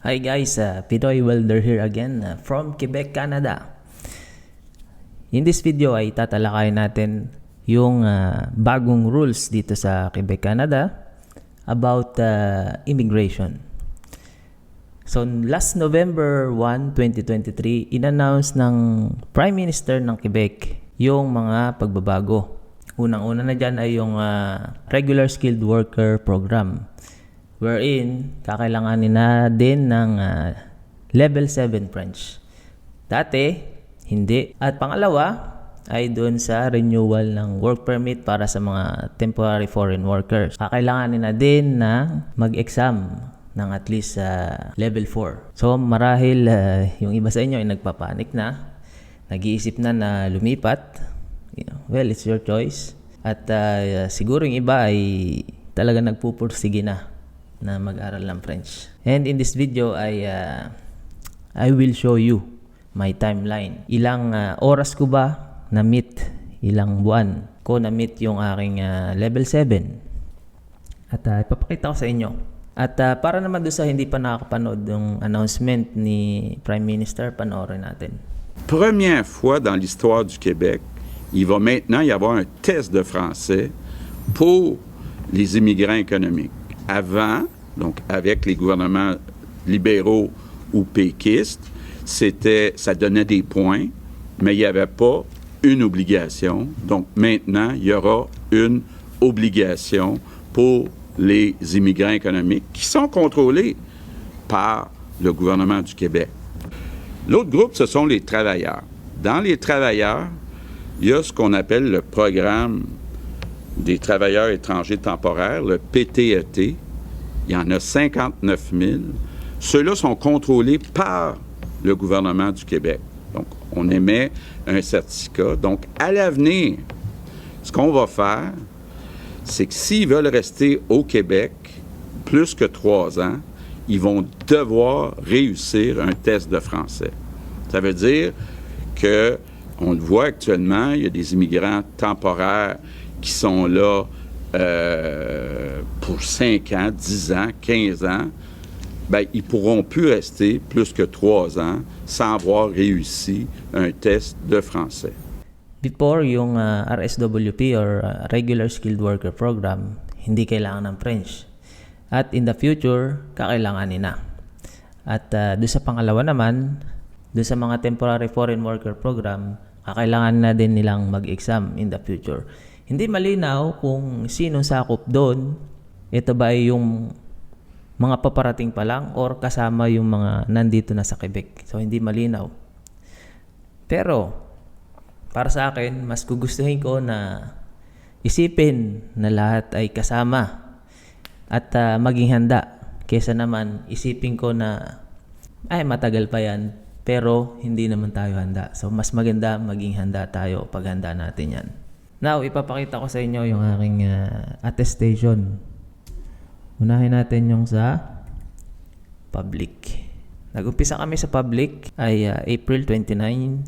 Hi guys, uh, Pinoy Welder here again uh, from Quebec, Canada. In this video ay tatalakayin natin yung uh, bagong rules dito sa Quebec, Canada about uh, immigration. So last November 1, 2023, in-announce ng Prime Minister ng Quebec yung mga pagbabago. Unang-una na dyan ay yung uh, Regular Skilled Worker Program wherein kakailanganin na din ng ah, level 7 French. Dati, hindi. At pangalawa, ay doon sa renewal ng work permit para sa mga temporary foreign workers. Kakailanganin na din na mag-exam ng at least sa level 4. So marahil ah, yung iba sa inyo ay nagpapanik na, nag-iisip na na lumipat. You know, well, it's your choice. At ah, siguro yung iba ay talaga nagpupursige na na mag-aral ng French. And in this video ay uh, I will show you my timeline. Ilang uh, oras ko ba na meet, ilang buwan ko na meet yung aking uh, level 7. At uh, ipapakita ko sa inyo. At uh, para naman doon sa hindi pa nakakapanood yung announcement ni Prime Minister, panoorin natin. Première fois dans l'histoire du Québec, il va maintenant y avoir un test de français pour les immigrants économiques. Avant, donc avec les gouvernements libéraux ou péquistes, c'était, ça donnait des points, mais il n'y avait pas une obligation. Donc maintenant, il y aura une obligation pour les immigrants économiques qui sont contrôlés par le gouvernement du Québec. L'autre groupe, ce sont les travailleurs. Dans les travailleurs, il y a ce qu'on appelle le programme des travailleurs étrangers temporaires, le PTET. Il y en a 59 000. Ceux-là sont contrôlés par le gouvernement du Québec. Donc, on émet un certificat. Donc, à l'avenir, ce qu'on va faire, c'est que s'ils veulent rester au Québec plus que trois ans, ils vont devoir réussir un test de français. Ça veut dire que, on le voit actuellement, il y a des immigrants temporaires qui sont là euh, pour 5 ans, 10 ans, 15 ans, ben, ils pourront plus rester plus que 3 ans sans avoir réussi un test de français. Before yung uh, RSWP or uh, Regular Skilled Worker Program, hindi kailangan ng French. At in the future, kakailanganin na. At uh, doon sa pangalawa naman, doon sa mga temporary foreign worker program, kakailangan na din nilang mag-exam in the future. Hindi malinaw kung sino sakop doon. Ito ba ay yung mga paparating pa lang or kasama yung mga nandito na sa Quebec. So hindi malinaw. Pero para sa akin, mas gugustuhin ko na isipin na lahat ay kasama at uh, maging handa kesa naman isipin ko na ay matagal pa yan pero hindi naman tayo handa. So mas maganda maging handa tayo pag handa natin yan. Now, ipapakita ko sa inyo yung aking uh, attestation. Unahin natin yung sa public. Nag-umpisa kami sa public ay uh, April 29,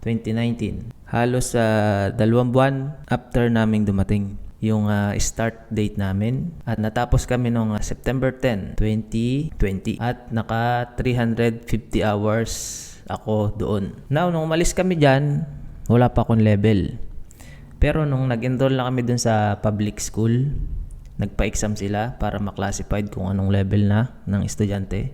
2019. Halos sa uh, dalawang buwan after naming dumating yung uh, start date namin at natapos kami noong uh, September 10, 2020 at naka 350 hours ako doon. Now, nung umalis kami dyan, wala pa akong level. Pero nung nag-enroll na kami dun sa public school, nagpa-exam sila para ma-classified kung anong level na ng estudyante.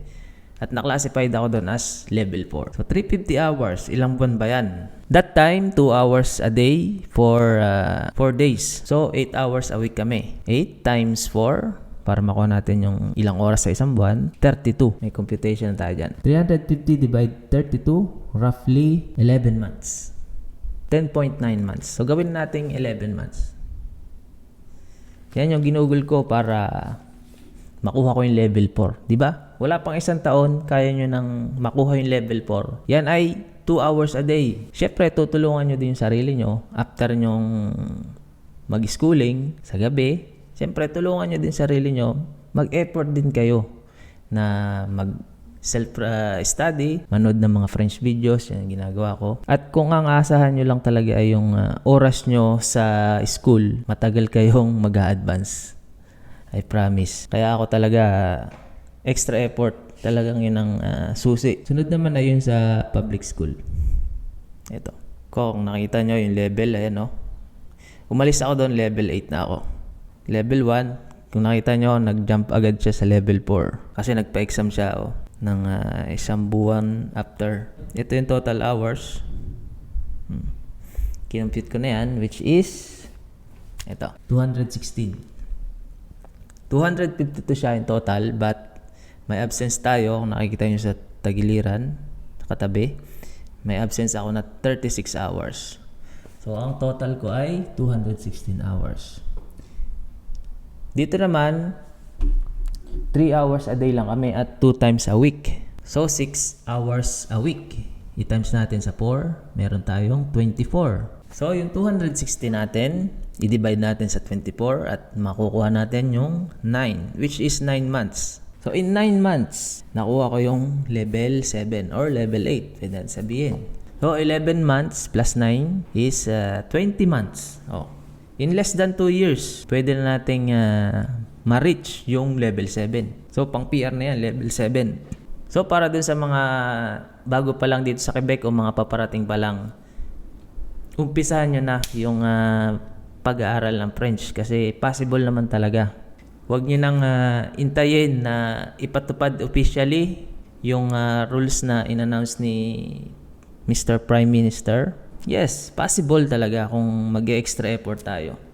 At na-classified ako doon as level 4. So 350 hours, ilang buwan ba yan? That time, 2 hours a day for 4 uh, days. So 8 hours a week kami. 8 times 4, para makuha natin yung ilang oras sa isang buwan, 32. May computation tayo dyan. 350 divide 32, roughly 11 months. 10.9 months. So, gawin natin 11 months. Yan yung ginugol ko para makuha ko yung level 4. di ba? Wala pang isang taon, kaya nyo nang makuha yung level 4. Yan ay 2 hours a day. Siyempre, tutulungan nyo din yung sarili nyo after nyong mag-schooling sa gabi. Siyempre, tulungan nyo din sarili nyo. Mag-effort din kayo na mag self-study, uh, manood ng mga French videos, yan ginagawa ko. At kung ang asahan nyo lang talaga ay yung uh, oras nyo sa school, matagal kayong mag advance I promise. Kaya ako talaga extra effort. Talagang yun ang ah, susi. Sunod naman na yun sa public school. Ito. Kung nakita nyo yung level, ayan no. Umalis ako doon, level 8 na ako. Level 1, kung nakita nyo, nag-jump agad siya sa level 4. Kasi nagpa-exam siya oh, ng ah, isang buwan after. Ito yung total hours. Hmm. Kinompute ko na yan, which is, ito, 216. 252 siya in total, but may absence tayo. Kung nakikita nyo sa tagiliran, katabi, may absence ako na 36 hours. So, ang total ko ay 216 hours. Dito naman, 3 hours a day lang kami at 2 times a week. So, 6 hours a week. I-times natin sa 4, meron tayong 24. So, yung 260 natin, i-divide natin sa 24 at makukuha natin yung 9, which is 9 months. So, in 9 months, nakuha ko yung level 7 or level 8, pwede natin sabihin. So, 11 months plus 9 is uh, 20 months. Oh. In less than 2 years, pwede na nating uh, ma-reach yung level 7. So, pang PR na yan, level 7. So, para dun sa mga bago pa lang dito sa Quebec o mga paparating pa lang, umpisahan nyo na yung ah, pag-aaral ng French kasi possible naman talaga. Huwag nyo nang ah, intayin na ipatupad officially yung ah, rules na in-announce ni Mr. Prime Minister. Yes, possible talaga kung mag extra effort tayo.